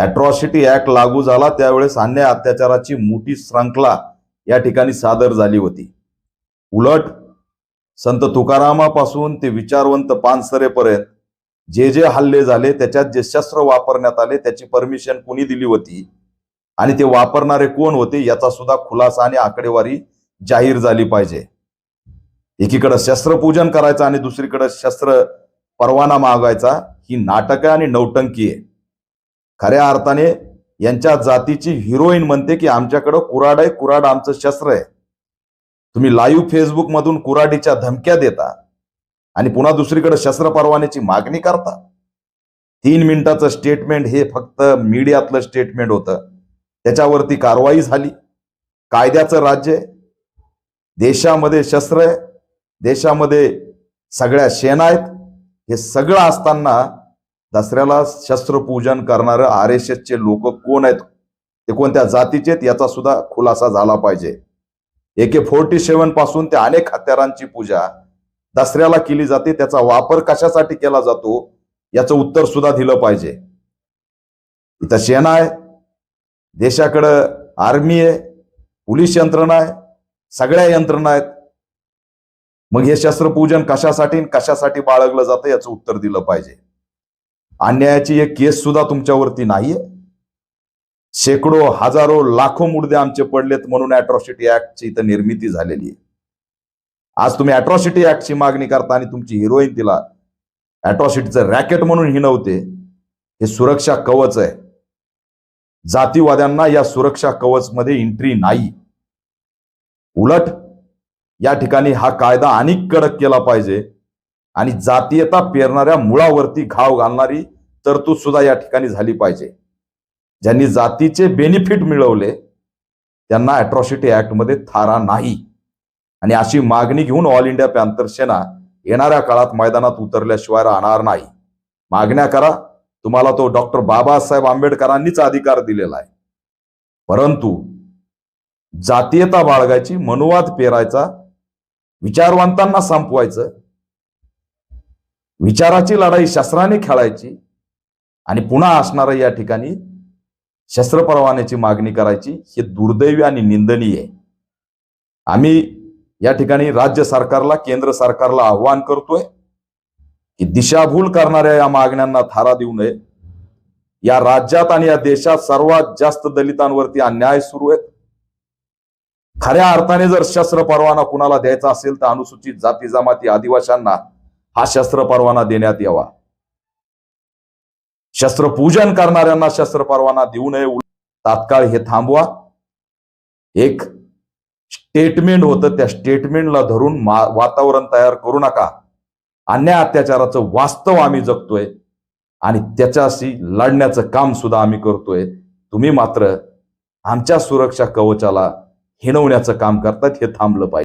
Atrocity act लागू झाला त्यावेळेस अन्याय अत्याचाराची मोठी श्रंखला या ठिकाणी सादर झाली होती. उलट संत तुकारामापासून ते विचारवंत पानसरेपर्यंत जे जे हल्ले झाले त्याच्यात जे शस्त्र वापरण्यात आले त्याची परमिशन कोणी दिली होती? आणि ते वापरणारे कोण होते? याचा सुद्धा खुलासा आणि आकडेवारी जाहीर झाली पाहिजे. एकीकडे शस्त्रपूजन करायचं आणि दुसरीकडे शस्त्र परवाना मागायचा ही नाटक आहे आणि नौटंकी आहे. खऱ्या अर्थाने यांच्या जातीची हिरोईन म्हणते की आमच्याकडं कुराड आहे कुराड आमचं शस्त्र आहे. तुम्ही लाईव्ह फेसबुक मधून कुराडीच्या धमक्या देता आणि पुन्हा दुसरीकडे शस्त्र परवान्याची मागणी करता. तीन मिनिटाचं स्टेटमेंट हे फक्त मीडियातलं स्टेटमेंट होतं. त्याच्यावरती कारवाई झाली. कायद्याचं राज्य आहे. देशामध्ये शस्त्र आहे. देशामध्ये सगळ्या सेना आहेत. हे सगळं असताना दसऱ्याला शस्त्रपूजन करणारं आर एस एसचे लोक कोण आहेत? ते कोणत्या जातीचे आहेत? याचा सुद्धा खुलासा झाला पाहिजे. ए के फोर्टी सेवनपासून ते अनेक हत्यारांची पूजा दसऱ्याला केली जाते. त्याचा वापर कशासाठी केला जातो? याचं उत्तर सुद्धा दिलं पाहिजे. इथं सेना आहे. देशाकडं आर्मी आहे. पोलीस यंत्रणा आहे. सगळ्या यंत्रणा आहेत. मग हे शस्त्रपूजन कशासाठी कशासाठी बाळगलं जातं याचं उत्तर दिलं पाहिजे. अन्यायाची एक केस सुद्धा तुमच्यावरती नाहीये. शेकडो हजारो लाखो मुर्दे आमचे पडलेत म्हणून अॅट्रॉसिटी ऍक्टची इथं निर्मिती झालेली आहे. आज तुम्ही अॅट्रॉसिटी ऍक्टची मागणी करता आणि तुमची हिरोईन तिला अॅट्रॉसिटीचं रॅकेट म्हणून हिनवते हे सुरक्षा कवच आहे. जातीवाद्यांना या सुरक्षा कवच मध्ये एंट्री नाही. उलट या ठिकाणी हा कायदा अनेक कडक केला पाहिजे. आणि जातीयता पेरणाऱ्या मुळावरती घाव घालणारी तरतूद सुद्धा या ठिकाणी झाली पाहिजे. ज्यांनी जातीचे बेनिफिट मिळवले त्यांना अॅट्रॉसिटी ऍक्टमध्ये थारा नाही. आणि अशी मागणी घेऊन ऑल इंडिया पॅन्थर सेना येणाऱ्या काळात मैदानात उतरल्याशिवाय राहणार नाही. मागण्या करा तुम्हाला तो डॉक्टर बाबासाहेब आंबेडकरांनीच अधिकार दिलेला आहे. परंतु जातीयता बाळगायची मनुवाद पेरायचा विचारवंतांना संपवायचं विचाराची लढाई शस्त्राने खेळायची आणि पुन्हा असणारा या ठिकाणी शस्त्र परवान्याची मागणी करायची हे दुर्दैवी आणि निंदनीय आहे. आम्ही या ठिकाणी राज्य सरकारला केंद्र सरकारला आव्हान करतोय की दिशाभूल करणाऱ्या या मागण्यांना थारा देऊ नये. या राज्यात आणि या देशात सर्वात जास्त दलितांवरती अन्याय सुरू आहेत. खऱ्या अर्थाने जर शस्त्र परवाना कुणाला द्यायचा असेल तर अनुसूचित जाती जमाती आदिवाशांना हा शस्त्र परवाना देण्यात यावा. शस्त्रपूजन करणाऱ्यांना शस्त्र परवाना देऊ नये. तात्काळ हे थांबवा. एक स्टेटमेंट होतं. त्या स्टेटमेंटला धरून वातावरण तयार करू नका. अन्याय अत्याचाराचं वास्तव आम्ही जगतोय आणि त्याच्याशी लढण्याचं काम सुद्धा आम्ही करतोय. तुम्ही मात्र आमच्या सुरक्षा कवचाला हिणवण्याचं काम करतात. हे थांबलं पाहिजे.